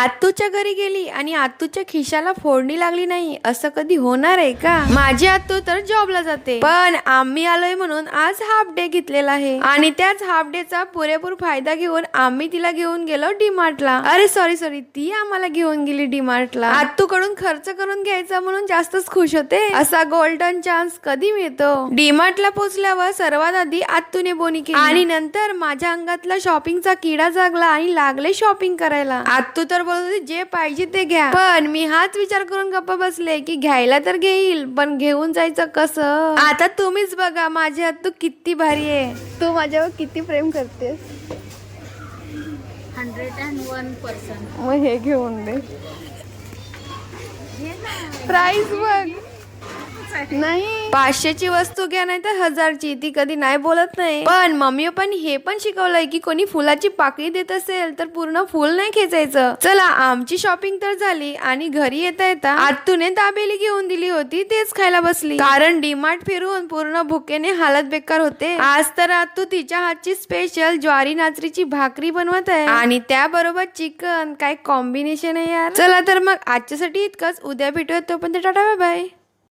आत्तूच्या घरी गेली आणि आत्तूच्या खिशाला फोडणी लागली नाही. असं कधी होणार आहे का? माझी आत्तू तर जॉबला जाते. पण आम्ही आलोय म्हणून आज हाफ डे घेतलेला आहे. आणि त्याच हाफ डे चा पुरेपूर फायदा घेऊन आम्ही तिला घेऊन गेलो डीमार्टला. अरे सॉरी सॉरी ती आम्हाला घेऊन गेली डीमार्टला. आतू कडून खर्च करून घ्यायचा म्हणून जास्तच खुश होते. असा गोल्डन चान्स कधी मिळतो? डीमार्टला पोहोचल्यावर सर्वात आधी आत्तूने बोनी केली. आणि नंतर माझ्या अंगातला शॉपिंगचा किडा जागला आणि लागले शॉपिंग करायला. आत्तू तर बोलत होती जे पाहिजे ते घ्या. पण मी हाच विचार करून गप्प बसले की घ्यायला तर घेईल पण घेऊन जायचं कसं? आता तुम्हीच बघा माझी आत्तू किती भारी आहे. तू माझ्यावर किती प्रेम करतेस? हंड्रेड अँड वन पर्सेंट मग हे घेऊन दे. प्राइस बघ. नाही. पाचशेची वस्तू घ्या नाही तर हजारची. ती कधी नाही बोलत नाही. पण मम्मी पण हे पण शिकवलंय की कोणी फुलाची पाकळी देत असेल तर पूर्ण फुल नाही खेचायचं. चला आमची शॉपिंग तर झाली आणि घरी येता येता आतूने दाबेली घेऊन दिली होती तेच खायला बसली. कारण डीमार्ट फिरून पूर्ण भुकेने हालत बेकार होते. आज तर आतू तिच्या हातची स्पेशल ज्वारी नाचरीची भाकरी बनवत आहे. आणि त्याबरोबर चिकन काय कॉम्बिनेशन आहे यार. चला तर मग आजच्यासाठी इतकंच. उद्या भेटूया तोपर्यंत टाटा बाय बाय